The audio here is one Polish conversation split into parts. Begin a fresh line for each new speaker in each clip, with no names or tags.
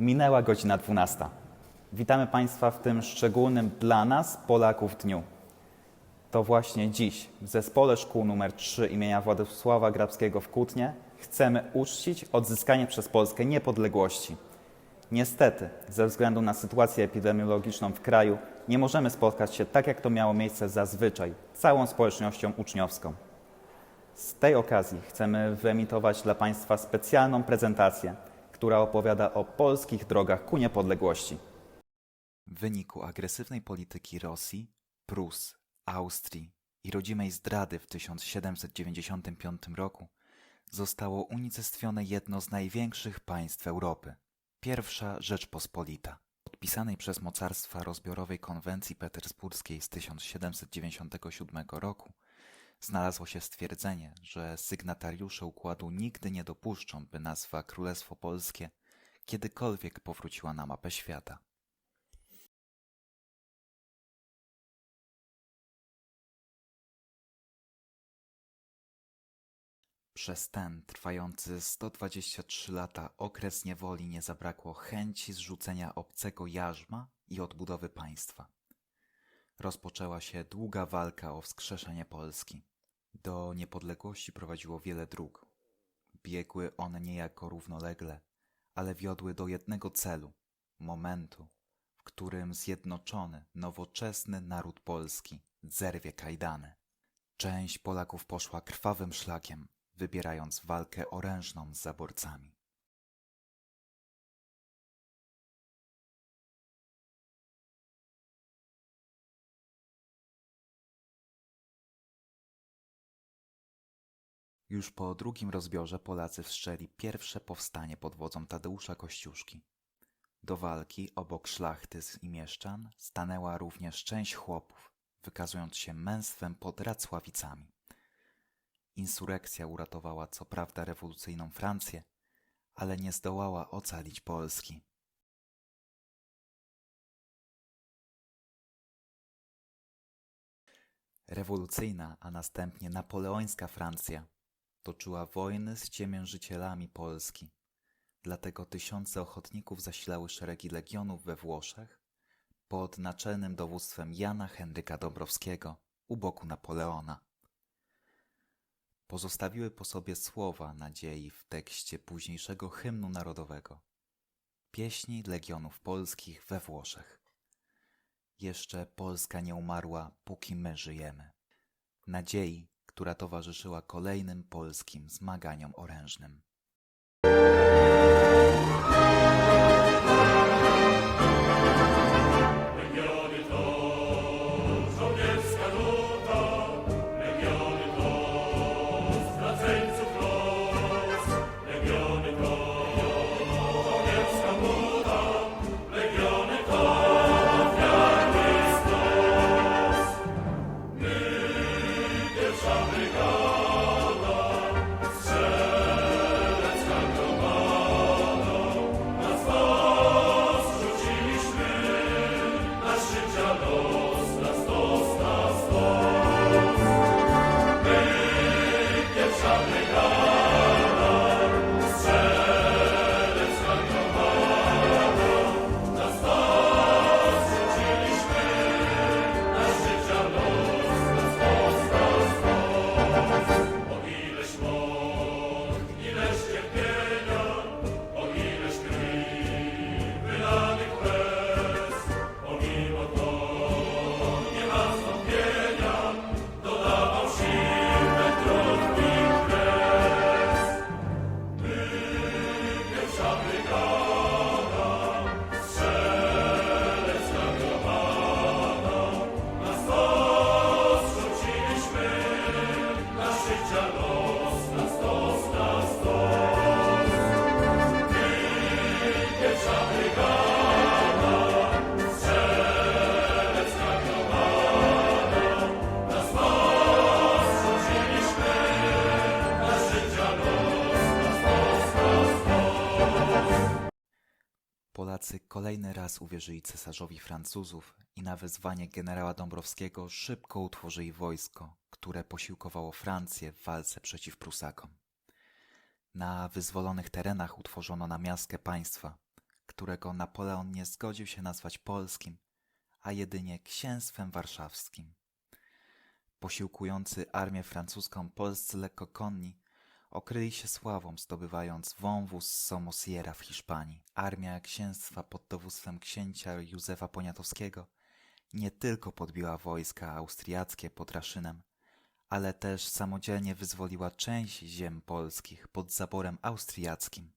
Minęła godzina 12. Witamy Państwa w tym szczególnym dla nas, Polaków, dniu. To właśnie dziś w Zespole Szkół nr 3 imienia Władysława Grabskiego w Kutnie chcemy uczcić odzyskanie przez Polskę niepodległości. Niestety, ze względu na sytuację epidemiologiczną w kraju, nie możemy spotkać się tak, jak to miało miejsce zazwyczaj, całą społecznością uczniowską. Z tej okazji chcemy wyemitować dla Państwa specjalną prezentację, która opowiada o polskich drogach ku niepodległości.
W wyniku agresywnej polityki Rosji, Prus, Austrii i rodzimej zdrady w 1795 roku zostało unicestwione jedno z największych państw Europy pierwsza Rzeczpospolita. Podpisanej przez mocarstwa rozbiorowej konwencji petersburskiej z 1797 roku znalazło się stwierdzenie, że sygnatariusze układu nigdy nie dopuszczą, by nazwa Królestwo Polskie kiedykolwiek powróciła na mapę świata. Przez ten trwający 123 lata okres niewoli nie zabrakło chęci zrzucenia obcego jarzma i odbudowy państwa. Rozpoczęła się długa walka o wskrzeszenie Polski. Do niepodległości prowadziło wiele dróg. Biegły one niejako równolegle, ale wiodły do jednego celu momentu, w którym zjednoczony, nowoczesny naród polski zerwie kajdany. Część Polaków poszła krwawym szlakiem, wybierając walkę orężną z zaborcami. Już po drugim rozbiorze Polacy wszczęli pierwsze powstanie pod wodzą Tadeusza Kościuszki. Do walki obok szlachty i mieszczan stanęła również część chłopów, wykazując się męstwem pod Racławicami. Insurekcja uratowała co prawda rewolucyjną Francję, ale nie zdołała ocalić Polski. Rewolucyjna, a następnie napoleońska Francja toczyła wojny z ciemiężycielami Polski. Dlatego tysiące ochotników zasilały szeregi legionów we Włoszech pod naczelnym dowództwem Jana Henryka Dąbrowskiego u boku Napoleona pozostawiły po sobie słowa nadziei w tekście późniejszego hymnu narodowego pieśni legionów polskich we Włoszech. Jeszcze Polska nie umarła, póki my żyjemy. Nadziei, która towarzyszyła kolejnym polskim zmaganiom orężnym. Uwierzyli cesarzowi Francuzów i na wezwanie generała Dąbrowskiego szybko utworzyli wojsko, które posiłkowało Francję w walce przeciw Prusakom. Na wyzwolonych terenach utworzono namiastkę państwa, którego Napoleon nie zgodził się nazwać polskim, a jedynie księstwem warszawskim. Posiłkujący armię francuską polscy lekkokonni okryli się sławą, zdobywając wąwóz Somosiera w Hiszpanii. Armia księstwa pod dowództwem księcia Józefa Poniatowskiego nie tylko podbiła wojska austriackie pod Raszynem, ale też samodzielnie wyzwoliła część ziem polskich pod zaborem austriackim.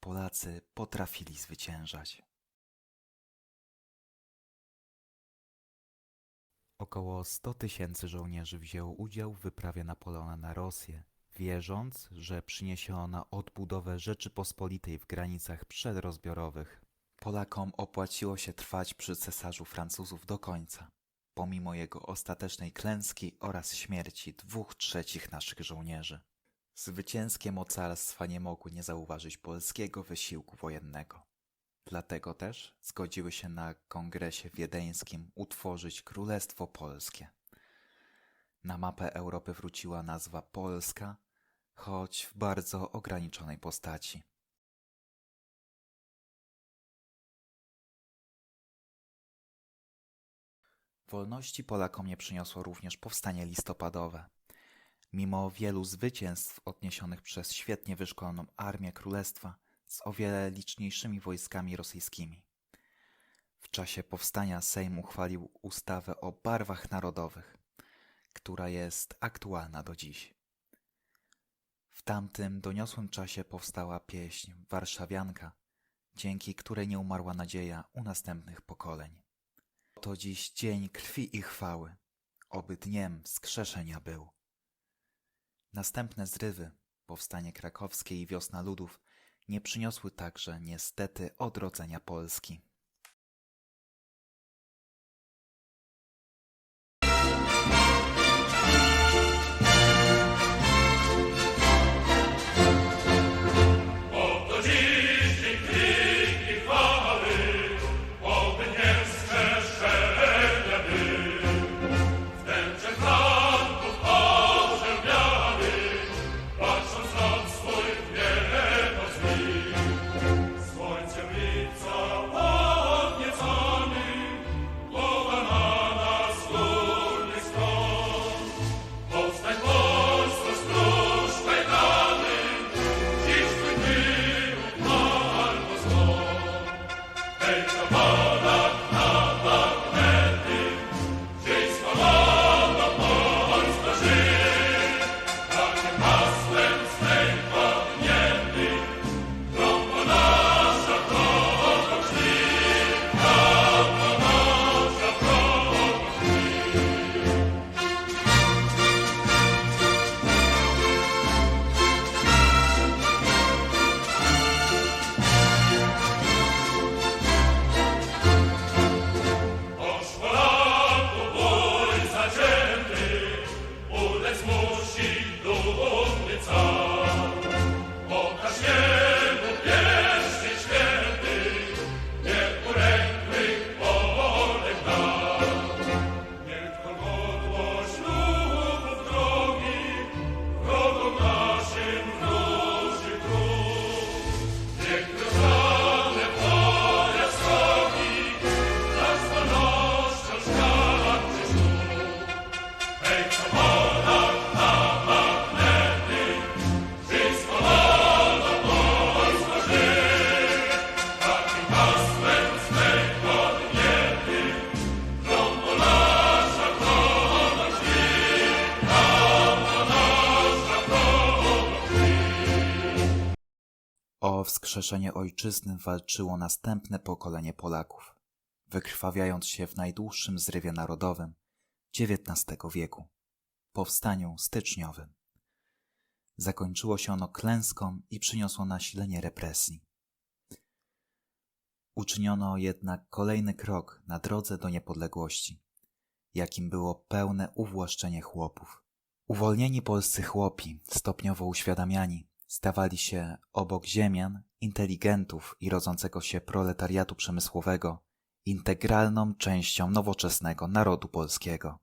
Polacy potrafili zwyciężać. Około 100 tysięcy żołnierzy wzięło udział w wyprawie Napoleona na Rosję, wierząc, że przyniesie ona odbudowę Rzeczypospolitej w granicach przedrozbiorowych. Polakom opłaciło się trwać przy cesarzu Francuzów do końca, pomimo jego ostatecznej klęski oraz śmierci dwóch trzecich naszych żołnierzy. Zwycięskie mocarstwa nie mogły nie zauważyć polskiego wysiłku wojennego. Dlatego też zgodziły się na kongresie wiedeńskim utworzyć Królestwo Polskie. Na mapę Europy wróciła nazwa Polska, choć w bardzo ograniczonej postaci. Wolności Polakom nie przyniosło również powstanie listopadowe. Mimo wielu zwycięstw odniesionych przez świetnie wyszkoloną armię królestwa z o wiele liczniejszymi wojskami rosyjskimi. W czasie powstania Sejm uchwalił ustawę o barwach narodowych, która jest aktualna do dziś. W tamtym doniosłym czasie powstała pieśń Warszawianka, dzięki której nie umarła nadzieja u następnych pokoleń. To dziś dzień krwi i chwały, oby dniem skrzeszenia był. Następne zrywy, powstanie krakowskie i wiosna ludów, nie przyniosły także niestety odrodzenia Polski. Wskrzeszenie ojczyzny walczyło następne pokolenie Polaków, wykrwawiając się w najdłuższym zrywie narodowym XIX wieku powstaniu styczniowym. Zakończyło się ono klęską i przyniosło nasilenie represji. Uczyniono jednak kolejny krok na drodze do niepodległości, jakim było pełne uwłaszczenie chłopów. Uwolnieni polscy chłopi, stopniowo uświadamiani, stawali się obok ziemian, inteligentów i rodzącego się proletariatu przemysłowego integralną częścią nowoczesnego narodu polskiego.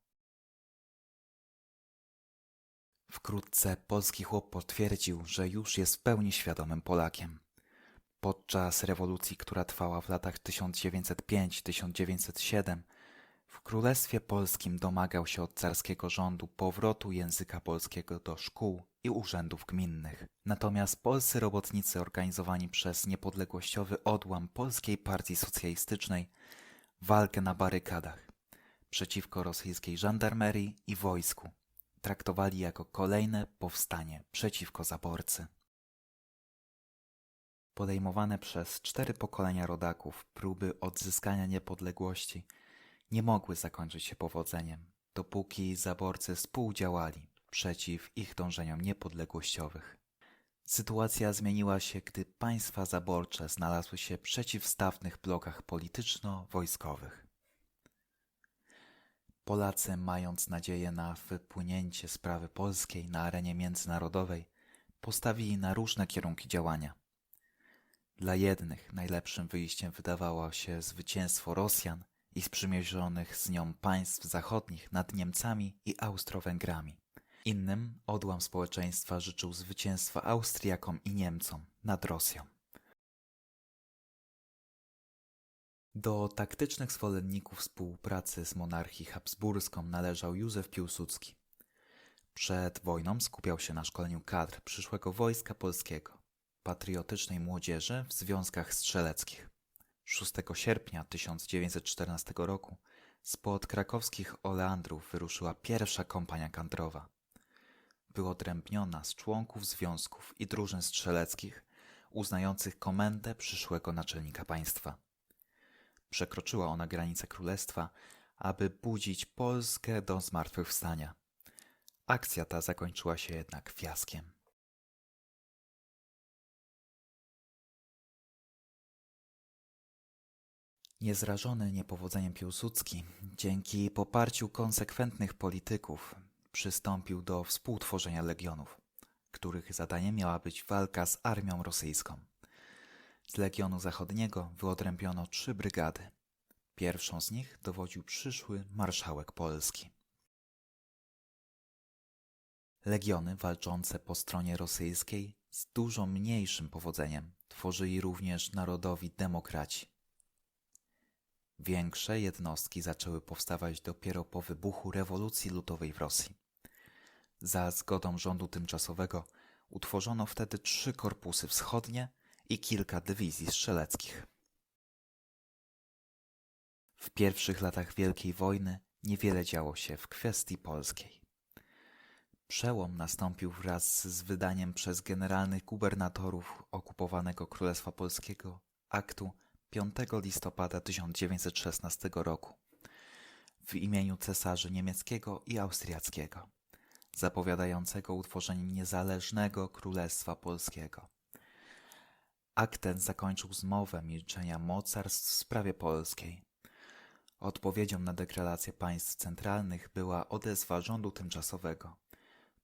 Wkrótce polski chłop potwierdził, że już jest w pełni świadomym Polakiem. Podczas rewolucji, która trwała w latach 1905-1907, w Królestwie Polskim domagał się od carskiego rządu powrotu języka polskiego do szkół i urzędów gminnych. Natomiast polscy robotnicy organizowani przez niepodległościowy odłam Polskiej Partii Socjalistycznej walkę na barykadach przeciwko rosyjskiej żandarmerii i wojsku traktowali jako kolejne powstanie przeciwko zaborcy. Podejmowane przez cztery pokolenia rodaków próby odzyskania niepodległości nie mogły zakończyć się powodzeniem, dopóki zaborcy współdziałali przeciw ich dążeniom niepodległościowych. Sytuacja zmieniła się, gdy państwa zaborcze znalazły się w przeciwstawnych blokach polityczno-wojskowych. Polacy, mając nadzieję na wypłynięcie sprawy polskiej na arenie międzynarodowej, postawili na różne kierunki działania. Dla jednych najlepszym wyjściem wydawało się zwycięstwo Rosjan i sprzymierzonych z nią państw zachodnich nad Niemcami i Austro-Węgrami. Innym odłam społeczeństwa życzył zwycięstwa Austriakom i Niemcom nad Rosją. Do taktycznych zwolenników współpracy z monarchią habsburską należał Józef Piłsudski. Przed wojną skupiał się na szkoleniu kadr przyszłego wojska polskiego, patriotycznej młodzieży w związkach strzeleckich. 6 sierpnia 1914 roku spod krakowskich oleandrów wyruszyła pierwsza kompania kadrowa. Była odrębniona z członków związków i drużyn strzeleckich uznających komendę przyszłego naczelnika państwa. Przekroczyła ona granice królestwa, aby budzić Polskę do zmartwychwstania. Akcja ta zakończyła się jednak fiaskiem. Niezrażony niepowodzeniem Piłsudski, dzięki poparciu konsekwentnych polityków, przystąpił do współtworzenia legionów, których zadaniem miała być walka z armią rosyjską. Z Legionu Zachodniego wyodrębniono trzy brygady. Pierwszą z nich dowodził przyszły marszałek Polski. Legiony walczące po stronie rosyjskiej z dużo mniejszym powodzeniem tworzyli również narodowi demokraci. Większe jednostki zaczęły powstawać dopiero po wybuchu rewolucji ludowej w Rosji. Za zgodą rządu tymczasowego utworzono wtedy trzy korpusy wschodnie i kilka dywizji strzeleckich. W pierwszych latach Wielkiej Wojny niewiele działo się w kwestii polskiej. Przełom nastąpił wraz z wydaniem przez generalnych gubernatorów okupowanego Królestwa Polskiego aktu 5 listopada 1916 roku w imieniu cesarzy niemieckiego i austriackiego, zapowiadającego utworzenie niezależnego Królestwa Polskiego. Akt ten zakończył zmowę milczenia mocarstw w sprawie polskiej. Odpowiedzią na deklarację państw centralnych była odezwa rządu tymczasowego,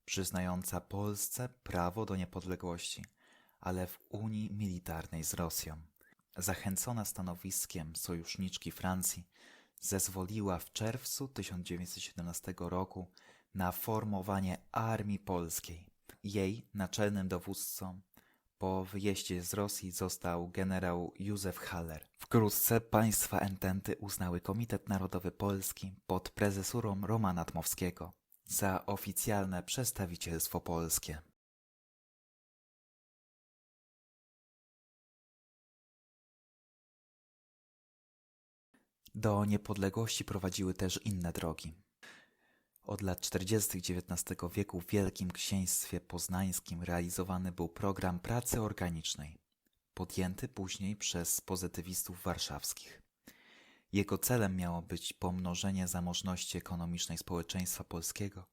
przyznająca Polsce prawo do niepodległości, ale w unii militarnej z Rosją. Zachęcona stanowiskiem sojuszniczki Francji, zezwoliła w czerwcu 1917 roku na formowanie Armii Polskiej. Jej naczelnym dowódcą po wyjeździe z Rosji został generał Józef Haller. Wkrótce państwa ententy uznały Komitet Narodowy Polski pod prezesurą Romana Dmowskiego za oficjalne przedstawicielstwo polskie. Do niepodległości prowadziły też inne drogi. Od lat 40. XIX wieku w Wielkim Księstwie Poznańskim realizowany był program pracy organicznej, podjęty później przez pozytywistów warszawskich. Jego celem miało być pomnożenie zamożności ekonomicznej społeczeństwa polskiego,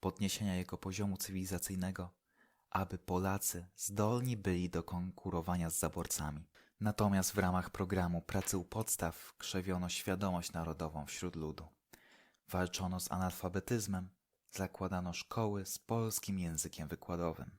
podniesienia jego poziomu cywilizacyjnego, aby Polacy zdolni byli do konkurowania z zaborcami. Natomiast w ramach programu pracy u podstaw krzewiono świadomość narodową wśród ludu. Walczono z analfabetyzmem, zakładano szkoły z polskim językiem wykładowym.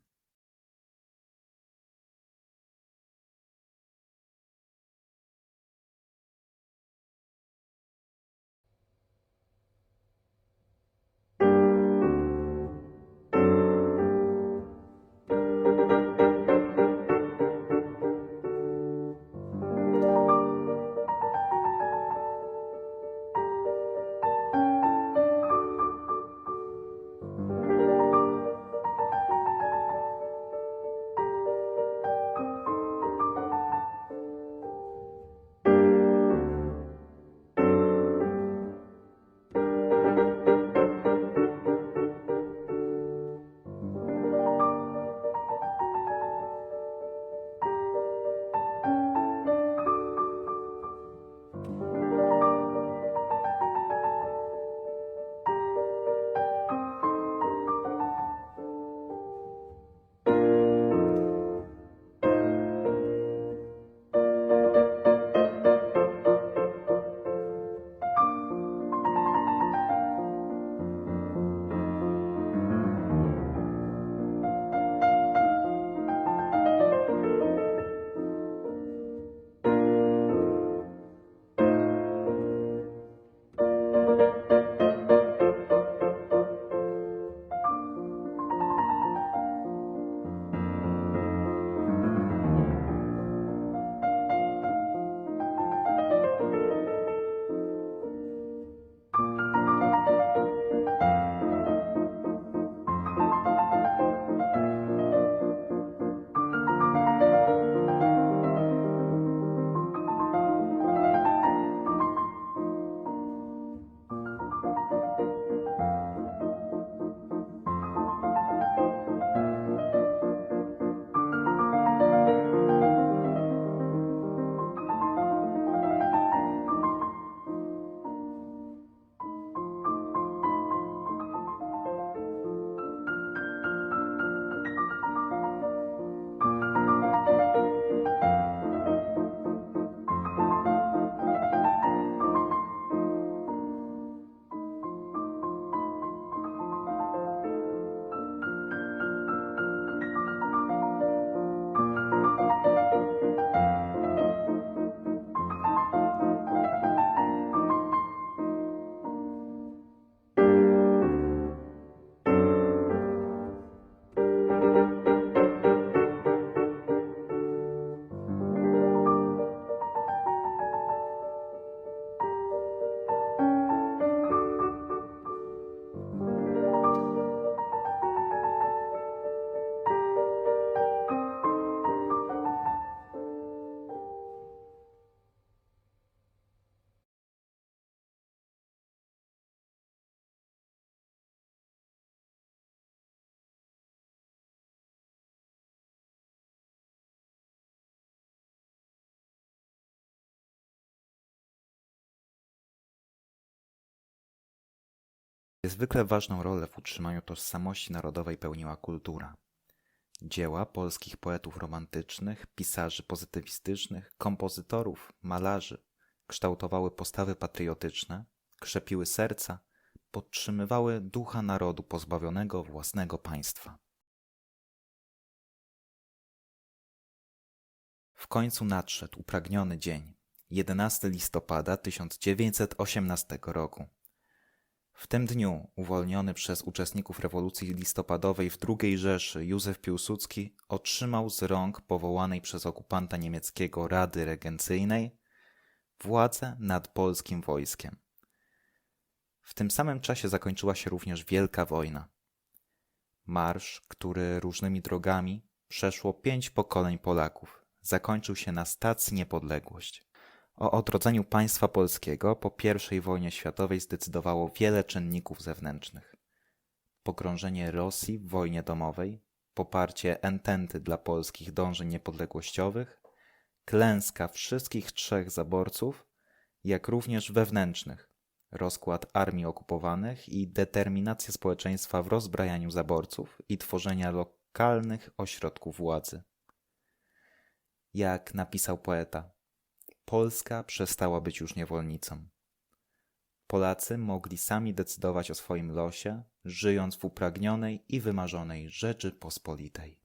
Niezwykle ważną rolę w utrzymaniu tożsamości narodowej pełniła kultura. Dzieła polskich poetów romantycznych, pisarzy pozytywistycznych, kompozytorów, malarzy kształtowały postawy patriotyczne, krzepiły serca, podtrzymywały ducha narodu pozbawionego własnego państwa. W końcu nadszedł upragniony dzień, 11 listopada 1918 roku. W tym dniu uwolniony przez uczestników rewolucji listopadowej w II Rzeszy Józef Piłsudski otrzymał z rąk powołanej przez okupanta niemieckiego Rady Regencyjnej władzę nad polskim wojskiem. W tym samym czasie zakończyła się również Wielka Wojna. Marsz, który różnymi drogami przeszło pięć pokoleń Polaków, zakończył się na stacji Niepodległość. O odrodzeniu państwa polskiego po I wojnie światowej zdecydowało wiele czynników zewnętrznych. Pogrążenie Rosji w wojnie domowej, poparcie ententy dla polskich dążeń niepodległościowych, klęska wszystkich trzech zaborców, jak również wewnętrznych, rozkład armii okupowanych i determinacja społeczeństwa w rozbrajaniu zaborców i tworzenia lokalnych ośrodków władzy. Jak napisał poeta, Polska przestała być już niewolnicą. Polacy mogli sami decydować o swoim losie, żyjąc w upragnionej i wymarzonej Rzeczypospolitej.